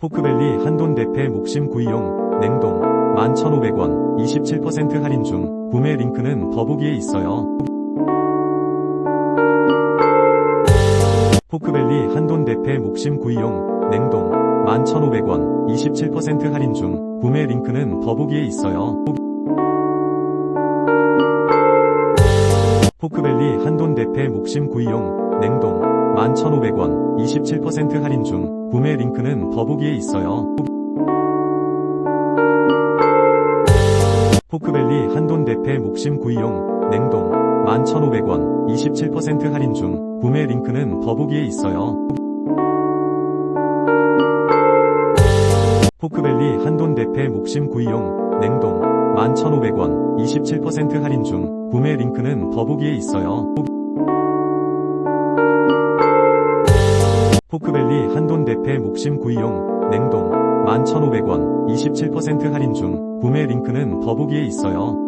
포크밸리 한돈 대패 목심 구이용 냉동 11,500원 27% 할인 중 구매 링크는 더보기에 있어요. 포크밸리 한돈 대패 목심 구이용 냉동 11,500원 27% 할인 중 구매 링크는 더보기에 있어요. 포크밸리 한돈 대패 목심 구이용 냉동 11,500원 27% 할인 중 구매 링크는 더보기에 있어요. 포크밸리 한돈 대패 목심 구이용 냉동 11,500원 27% 할인 중 구매 링크는 더보기에 있어요. 포크밸리 한돈 대패 목심 구이용 냉동 11,500원 27% 할인 중 구매 링크는 더보기에 있어요. 포크밸리 한돈 대패 목심 구이용 냉동 11,500원 27% 할인 중 구매 링크는 더보기에 있어요.